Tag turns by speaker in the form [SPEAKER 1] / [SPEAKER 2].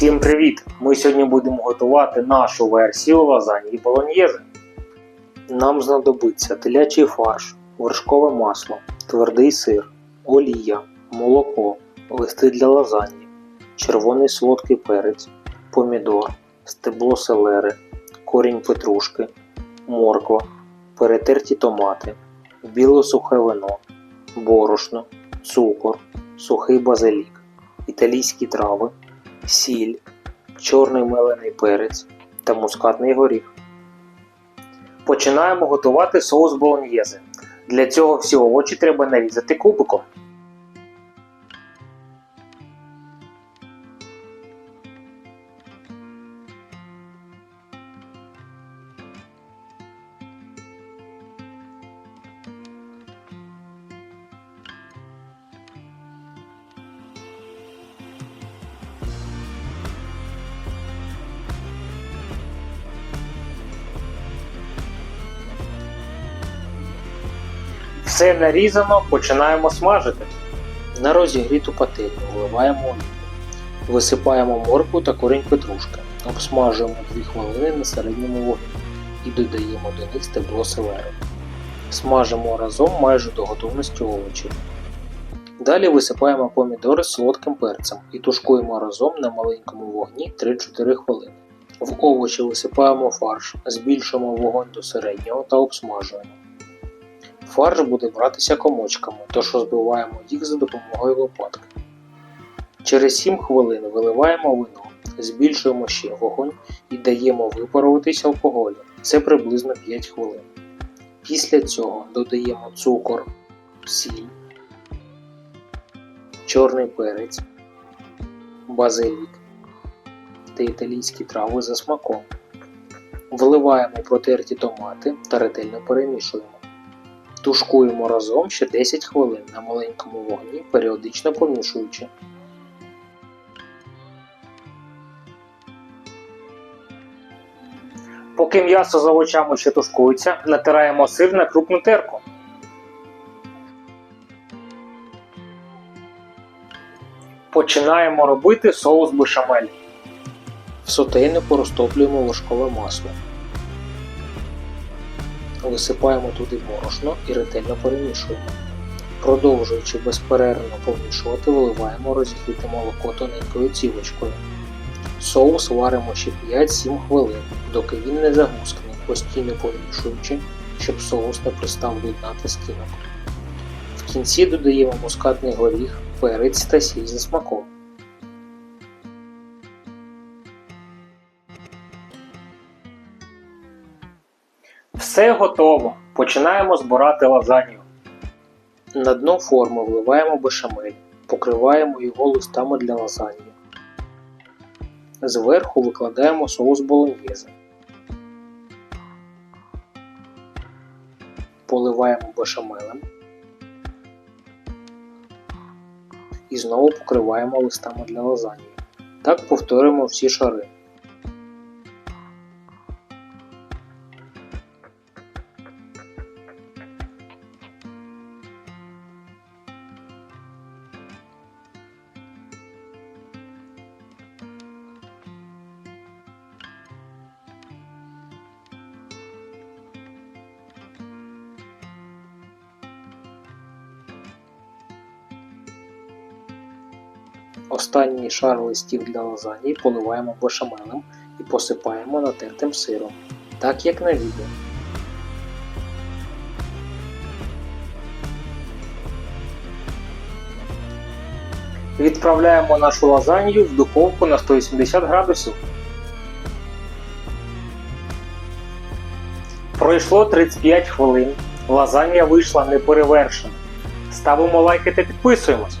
[SPEAKER 1] Всім привіт! Ми сьогодні будемо готувати нашу версію лазаньї болоньєзи. Нам знадобиться телячий фарш, вершкове масло, твердий сир, олія, молоко, листи для лазаньї, червоний солодкий перець, помідор, стебло селери, корінь петрушки, морква, перетерті томати, біле сухе вино, борошно, цукор, сухий базилік, італійські трави, сіль, чорний мелений перець та мускатний горіх. Починаємо готувати соус болоньєзи. Для цього всі овочі треба нарізати кубиком. Все нарізано, починаємо смажити. На розігріту пательню вливаємо олію. Висипаємо моркву та корінь петрушки. Обсмажуємо 2 хвилини на середньому вогні і додаємо до них стебло селери. Смажимо разом майже до готовності овочів. Далі висипаємо помідори з солодким перцем і тушкуємо разом на маленькому вогні 3-4 хвилини. В овочі висипаємо фарш, збільшуємо вогонь до середнього та обсмажуємо. Фарш буде братися комочками, тож розбиваємо їх за допомогою лопатки. Через 7 хвилин виливаємо вино, збільшуємо ще вогонь і даємо випаруватись алкоголю. Це приблизно 5 хвилин. Після цього додаємо цукор, сіль, чорний перець, базилік та італійські трави за смаком. Вливаємо протерті томати та ретельно перемішуємо. Тушкуємо разом ще 10 хвилин на маленькому вогні, періодично помішуючи. Поки м'ясо з овочами ще тушкується, натираємо сир на крупну терку. Починаємо робити соус бешамель. В сотейнику розтоплюємо вершкове масло. Висипаємо туди борошно і ретельно перемішуємо. Продовжуючи безперервно помішувати, виливаємо розігріте молоко тоненькою цівочкою. Соус варимо ще 5-7 хвилин, доки він не загускне, постійно помішуючи, щоб соус не пристав до дна стінок. В кінці додаємо мускатний горіх, перець та сіль за смаком. Все готово. Починаємо збирати лазанью. На дно форми вливаємо бешамель, покриваємо його листами для лазаньї. Зверху викладаємо соус болоньєзе. Поливаємо бешамелем. І знову покриваємо листами для лазаньї. Так повторюємо всі шари. Останній шар листів для лазаньї поливаємо бешамелем і посипаємо натертим сиром, так як на відео. Відправляємо нашу лазанью в духовку на 180 градусів. Пройшло 35 хвилин. Лазанья вийшла неперевершена. Ставимо лайки та підписуємось.